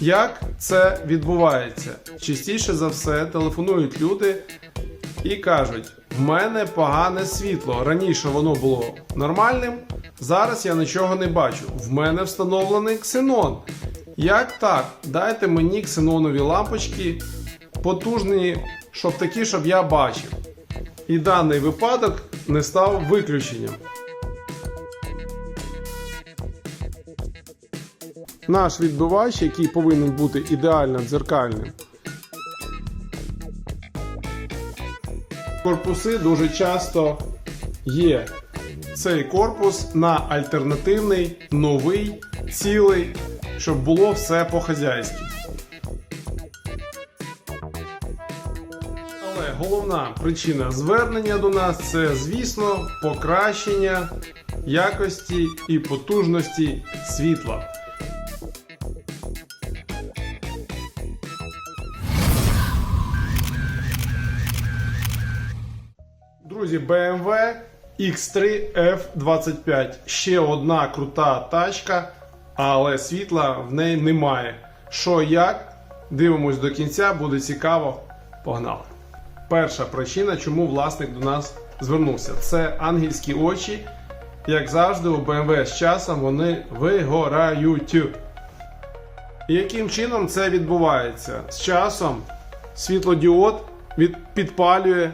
Як це відбувається? Частіше за все телефонують люди і кажуть: в мене погане світло. Раніше воно було нормальним, зараз я нічого не бачу. В мене встановлений ксенон. Як так? Дайте мені ксенонові лампочки потужні, щоб такі, щоб я бачив. І даний випадок не став виключенням. Наш відбивач, який повинен бути ідеально дзеркальним. Корпуси дуже часто є. Цей корпус на альтернативний, новий, цілий, щоб було все по-хазяйськи. Але головна причина звернення до нас це, звісно, покращення якості і потужності світла. Друзі, BMW X3 F25. Ще одна крута тачка, але світла в неї немає. Що як? Дивимось до кінця, буде цікаво. Погнали! Перша причина, чому власник до нас звернувся, це ангельські очі. Як завжди, у BMW з часом вони вигорають. Яким чином це відбувається? З часом світлодіод підпалює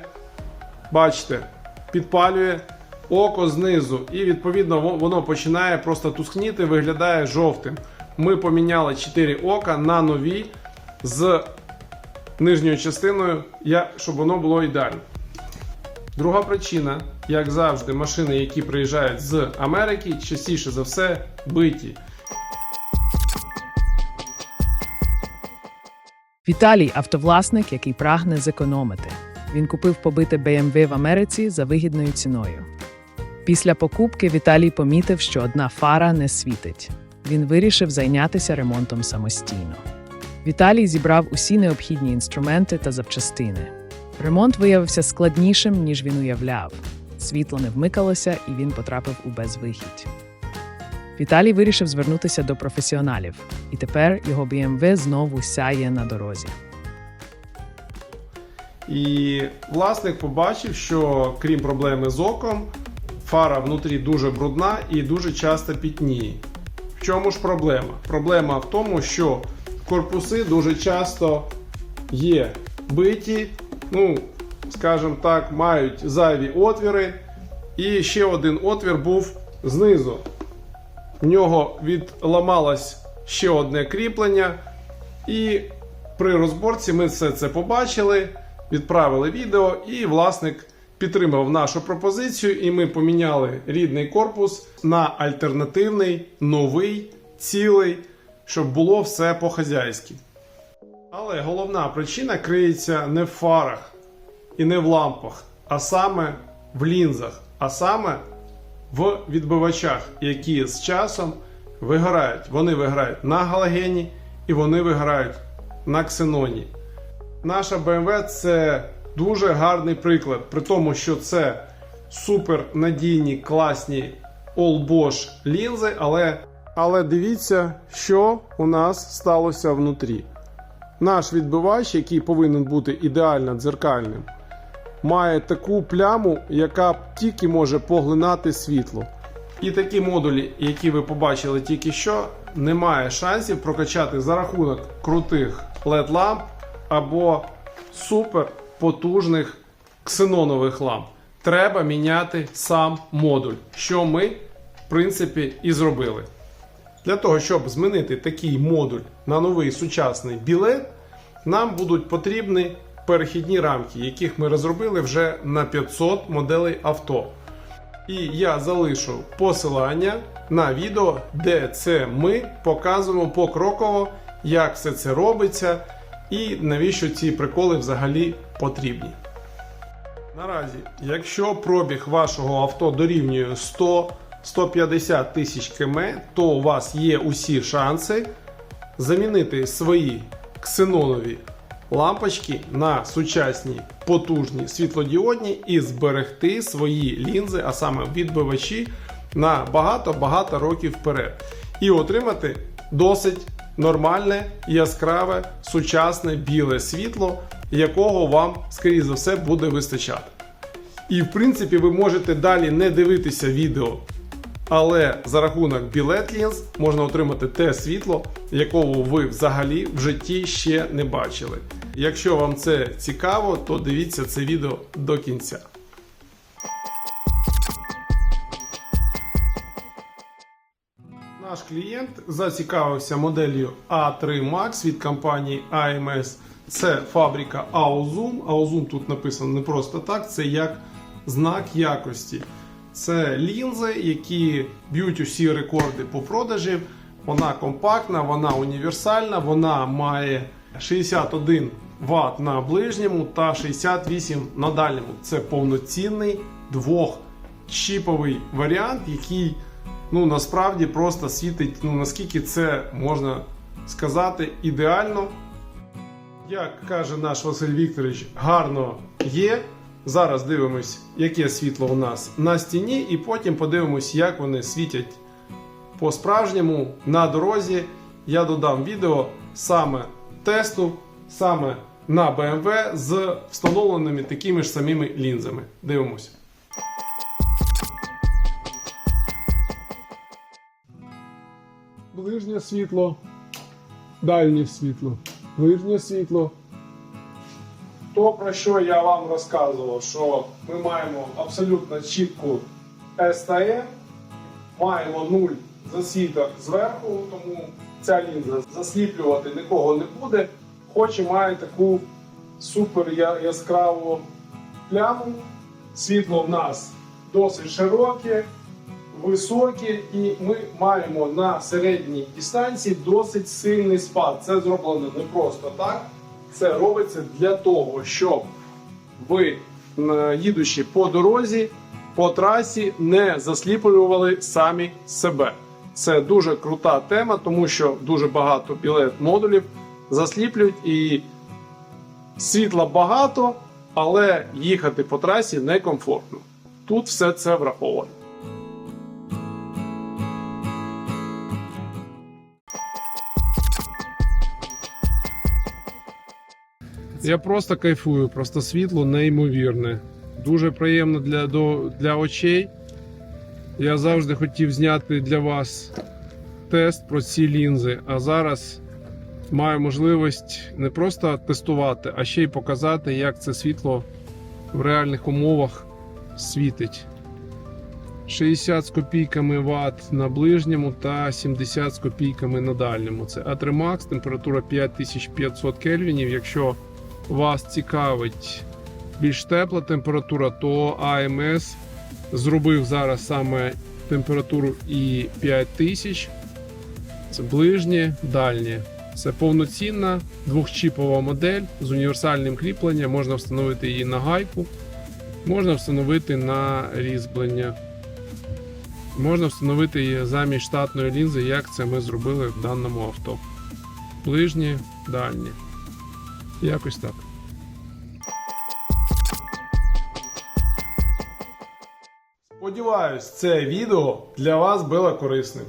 бачите, підпалює око знизу, і відповідно воно починає просто тускніти, виглядає жовтим. Ми поміняли 4 ока на нові з нижньою частиною, щоб воно було ідеально. Друга причина, як завжди, машини, які приїжджають з Америки, частіше за все биті. Віталій автовласник, який прагне зекономити. Він купив побите BMW в Америці за вигідною ціною. Після покупки Віталій помітив, що одна фара не світить. Він вирішив зайнятися ремонтом самостійно. Віталій зібрав усі необхідні інструменти та запчастини. Ремонт виявився складнішим, ніж він уявляв. Світло не вмикалося, і він потрапив у безвихідь. Віталій вирішив звернутися до професіоналів, і тепер його BMW знову сяє на дорозі. І власник побачив, що крім проблеми з оком, фара внутрі дуже брудна і дуже часто пітніє. В чому ж проблема? Проблема в тому, що корпуси дуже часто є биті, ну, скажімо так, мають зайві отвіри. І ще один отвір був знизу. В нього відламалось ще одне кріплення. І при розборці ми все це побачили, відправили відео, і власник підтримав нашу пропозицію, і ми поміняли рідний корпус на альтернативний, новий, цілий, щоб було все по-хазяйськи. Але головна причина криється не в фарах і не в лампах, а саме в лінзах, а саме в відбивачах, які з часом вигорають. Вони виграють на галогені і вони виграють на ксеноні. Наша BMW це дуже гарний приклад, при тому, що це супер надійні, класні All Bosch лінзи, але, але дивіться, що у нас сталося внутрі. Наш відбивач, який повинен бути ідеально дзеркальним, має таку пляму, яка тільки може поглинати світло. І такі модулі, які ви побачили тільки що, немає шансів прокачати за рахунок крутих LED ламп або супер потужних ксенонових ламп. Треба міняти сам модуль, що ми, в принципі, і зробили. Для того, щоб змінити такий модуль на новий сучасний білет, нам будуть потрібні перехідні рамки, яких ми розробили вже на 500 моделей авто. І я залишу посилання на відео, де це ми показуємо покроково, як все це робиться і навіщо ці приколи взагалі потрібні. Наразі, якщо пробіг вашого авто дорівнює 100-150 тисяч км, то у вас є усі шанси замінити свої ксенонові лампочки на сучасні потужні світлодіодні і зберегти свої лінзи, а саме відбивачі, на багато-багато років вперед. І отримати досить нормальне, яскраве, сучасне біле світло, якого вам, скоріше за все, буде вистачати. І в принципі ви можете далі не дивитися відео, але за рахунок білет лінз можна отримати те світло, якого ви взагалі в житті ще не бачили. Якщо вам це цікаво, то дивіться це відео до кінця. Наш клієнт зацікавився моделлю A3 Max від компанії AMS. Це фабрика Aozum. Aozum тут написано не просто так, це як знак якості. Це лінзи, які б'ють усі рекорди по продажі. Вона компактна, вона універсальна, вона має 61 Вт на ближньому та 68 на дальньому. Це повноцінний двохчіповий варіант, який ну насправді просто світить, ну наскільки це можна сказати, ідеально. Як каже наш Василь Вікторович, гарно є. Зараз дивимось, яке світло у нас на стіні, і потім подивимось, як вони світять по-справжньому на дорозі. Я додам відео саме тесту, саме на BMW з встановленими такими ж самими лінзами. Дивимось. Ближнє світло, дальнє світло, ближнє світло. То, про що я вам розказував, що ми маємо абсолютно чітку STM, маємо нуль засвіток зверху, тому ця лінза засліплювати нікого не буде, хоч і має таку супер яскраву пляму. Світло в нас досить широке, високі, і ми маємо на середній дистанції досить сильний спад. Це зроблено не просто так. Це робиться для того, щоб ви, їдучи по дорозі, по трасі, не засліплювали самі себе. Це дуже крута тема, тому що дуже багато білет модулів засліплюють і світла багато, але їхати по трасі некомфортно. Тут все це враховано. Я просто кайфую, просто світло неймовірне. Дуже приємно для, до, для очей. Я завжди хотів зняти для вас тест про ці лінзи, а зараз маю можливість не просто тестувати, а ще й показати, як це світло в реальних умовах світить. 60 з копійками Вт на ближньому та 70 з копійками на дальньому. Це A3 Max, температура 5500 кельвінів. Якщо вас цікавить більш тепла температура, то AMS зробив зараз саме температуру і 5000. Це ближнє, дальнє. Це повноцінна двохчіпова модель з універсальним кріпленням. Можна встановити її на гайку, можна встановити на різьблення. Можна встановити її замість штатної лінзи, як це ми зробили в даному авто. Ближнє, дальнє. Якось так. Сподіваюсь, це відео для вас було корисним.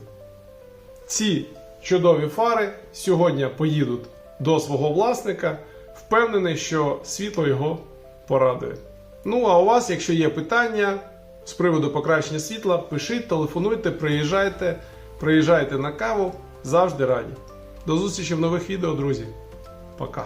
Ці чудові фари сьогодні поїдуть до свого власника. Впевнений, що світло його порадує. Ну а у вас, якщо є питання з приводу покращення світла, пишіть, телефонуйте, приїжджайте, приїжджайте на каву. Завжди раді. До зустрічі в нових відео, друзі. Пока.